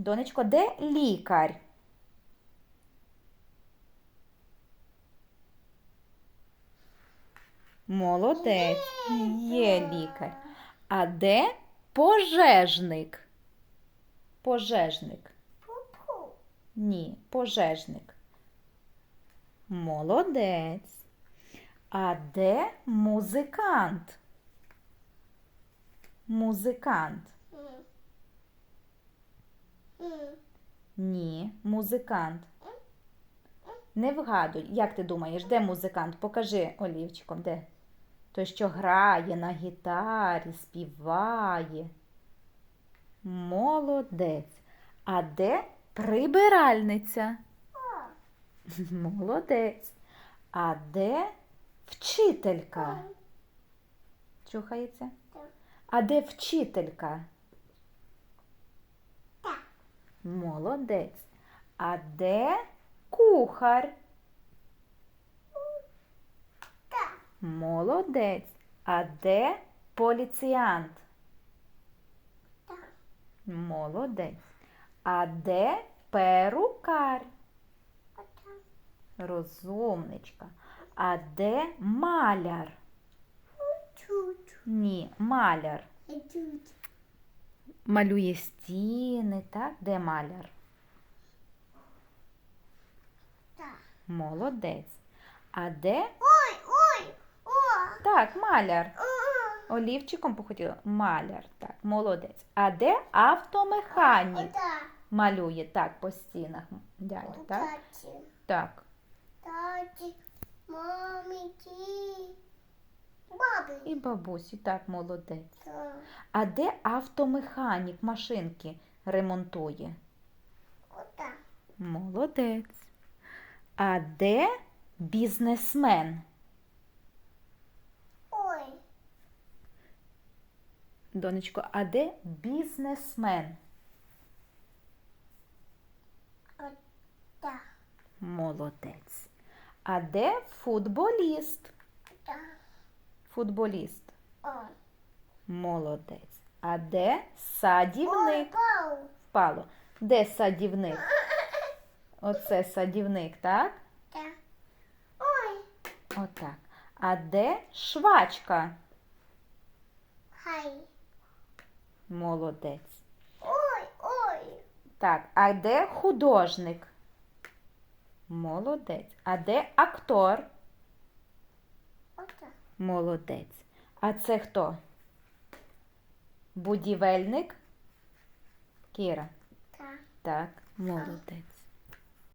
Донечко, де лікар? Молодець. Є лікар. А де пожежник? Пожежник. Ні, пожежник. Молодець. А де музикант? Музикант. Ні, музикант. Не вгадуй, як ти думаєш, де музикант? Покажи олівчиком, де? Той, що грає на гітарі, співає. Молодець. А де прибиральниця? Молодець. А де вчителька? Чухається? А де вчителька? Молодець. А де кухар? Так. Молодець. А де поліціянт? Так. Молодець. А де перукар? Розумничка. А де маляр? Тут. Ні, маляр. Тут. Малює стіни, так? Де маляр? Так. Молодець. А де? Ой, ой, о. Так, маляр. О. Олівчиком похотіла. Маляр. Так, молодець. А де автомеханік? Отак. Малює так по стінах дядя, так? Таті. Так. Таті. Мамі, ті. І бабусі, так, молодець. Так. А де автомеханік машинки ремонтує? Молодець. А де бізнесмен? Ой. Донечко, а де бізнесмен? Молодець. А де футболіст? Так. Футболіст. Молодець. А де садівник? Впало. Де садівник? Оце садівник, так? Так. Ой. Отак. А де швачка? Хай. Молодець. Ой, ой. Так, а де художник? Молодець. А де актор? Молодець. А це хто? Будівельник? Кіра. Так. Так, молодець.